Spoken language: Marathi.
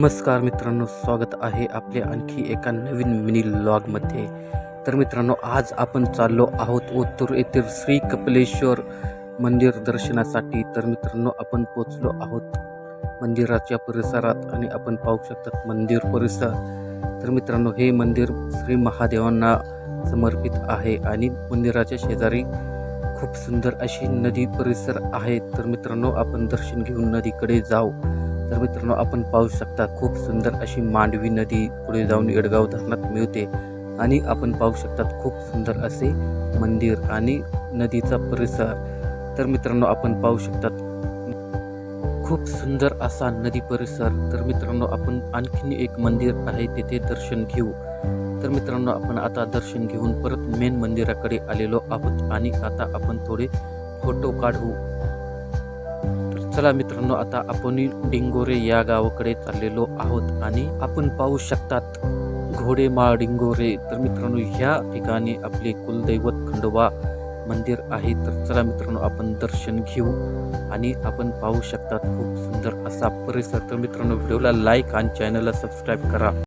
नमस्कार मित्रांनो स्वागत आहे आपल्या आणखी एका नवीन मिनी लॉगमध्ये तर मित्रांनो आज आपण चाललो आहोत ओतूर येथील श्री कपिलेश्वर मंदिर दर्शनासाठी. तर मित्रांनो आपण पोचलो आहोत मंदिराच्या परिसरात आणि आपण पाहू शकतात मंदिर परिसर. तर मित्रांनो हे मंदिर श्री महादेवांना समर्पित आहे आणि मंदिराच्या शेजारी खूप सुंदर अशी नदी परिसर आहे. तर मित्रांनो आपण दर्शन घेऊन नदीकडे जाऊ. तर मित्रांनो आपण पाहू शकता खूप सुंदर अशी मांडवी नदी पुढे जाऊन येडगाव धरणात मिळते आणि आपण पाहू शकतात खूप सुंदर असे मंदिर आणि नदीचा परिसर. तर मित्रांनो आपण पाहू शकतात खूप सुंदर असा नदी परिसर. तर मित्रांनो आपण आणखीन एक मंदिर आहे तेथे दर्शन घेऊ. तर मित्रांनो आपण आता दर्शन घेऊन परत मेन मंदिराकडे आलेलो आहोत आणि आता आपण थोडे फोटो काढू. चला मित्रांनो आता आपण डिंगोरे या गावाकडे चाललेलो आहोत आणि आपण पाहू शकतात घोडेमाळ डिंगोरे. तर मित्रांनो ह्या ठिकाणी आपले कुलदैवत खंडोबा मंदिर आहे. तर चला मित्रांनो आपण दर्शन घेऊ आणि आपण पाहू शकतात खूप सुंदर असा परिसर. तर मित्रांनो व्हिडिओला लाईक आणि चॅनलला सबस्क्राईब करा.